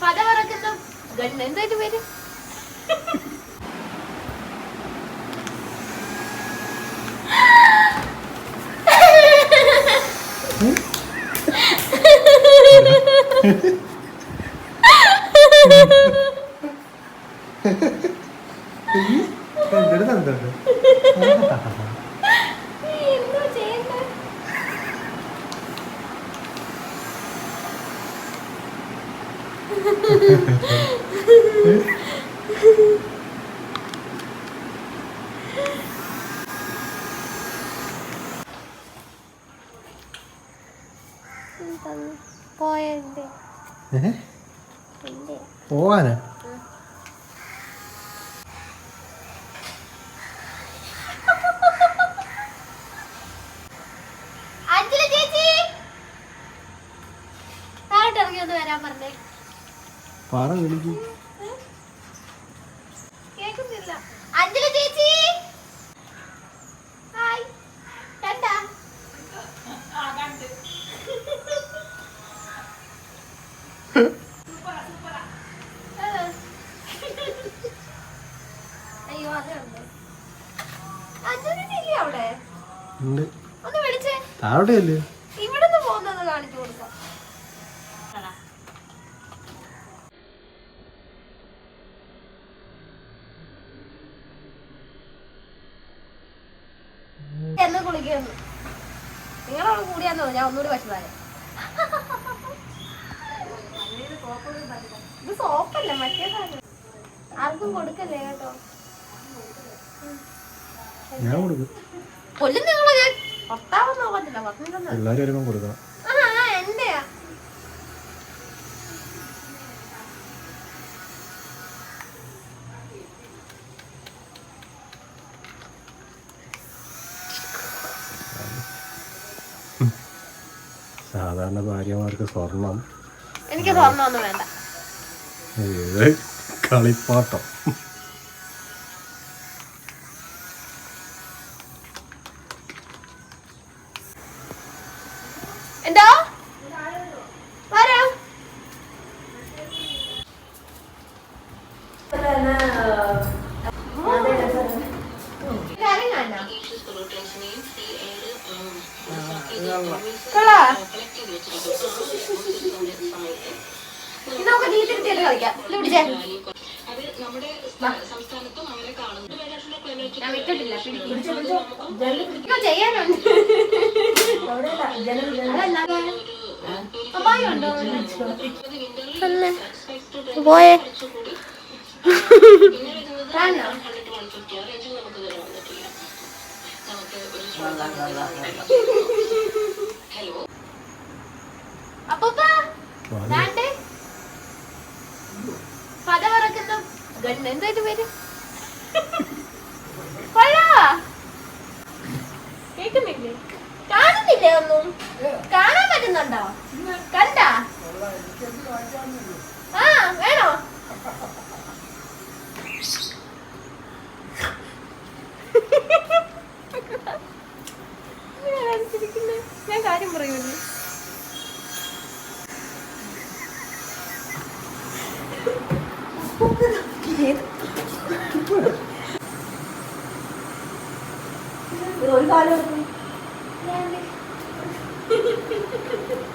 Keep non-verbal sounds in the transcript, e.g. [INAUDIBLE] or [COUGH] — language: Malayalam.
പത പറക്കുന്ന ഗണ്ണ് എന്തായിട്ട് പേര്? എന്തെടുത്ത് എന്തുണ്ട് പോവാനാ? ചേച്ചി. താഴോട്ട് ഇറങ്ങി ഒന്ന് വരാൻ പറഞ്ഞേ. പറ വിളിക്ക്. കേൾക്കുന്നില്ല അല്ലേ ഇവിടെ നിന്ന് താഴോട്ടേ പോകുന്നത് കാണിച്ചു കൊടുക്കാം. കുളിക്കുന്നു. നിങ്ങളവിടെ കൂടിയാന്നോ ഞാൻ ഒന്നുകൂടി പറ്റുതാരെ ഇത് സോപ്പല്ല? മറ്റേ സാധനം. ആർക്കും കൊടുക്കല്ലേ കേട്ടോ? ഞാൻ കൊടുക്കും. കൊല്ലും നിങ്ങളെ. ഞാൻ ഭർത്താവെന്ന് നോക്കത്തില്ല പറഞ്ഞിട്ടൊന്നും എല്ലാവരും വരുമ്പം കൊടുക്കണം. ആ എന്റെയാ. സാധാരണ ഭാര്യമാർക്ക് സ്വർണം. എനിക്ക് സ്വർണമൊന്നും വേണ്ട. ഇത് കളിപ്പാട്ടം. നമുക്ക് ജീത്തിരുത്തിയിട്ട് കളിക്കാം. പിടിച്ചേ. ഞാൻ വിട്ടിട്ടില്ല ചെയ്യാനുണ്ട്. അതല്ലാതെ അമ്മായി ഉണ്ടോ? തന്നെ പോയേ. കാണോ അപ്പൂപ്പ ദാണ്ടെ. പത പറക്കുന്ന ഗണ്ണ് എന്തായിട്ട് പേര്? കൊള്ളാ. കേൾക്കുന്നില്ലേ കാണുന്നില്ലേ ഒന്നും? കാണാൻ പറ്റുന്നുണ്ടോ? കണ്ടാ? ആ വേണോ? കാര്യം പറയുമല്ലേ? ഒരു കാലം [LAUGHS]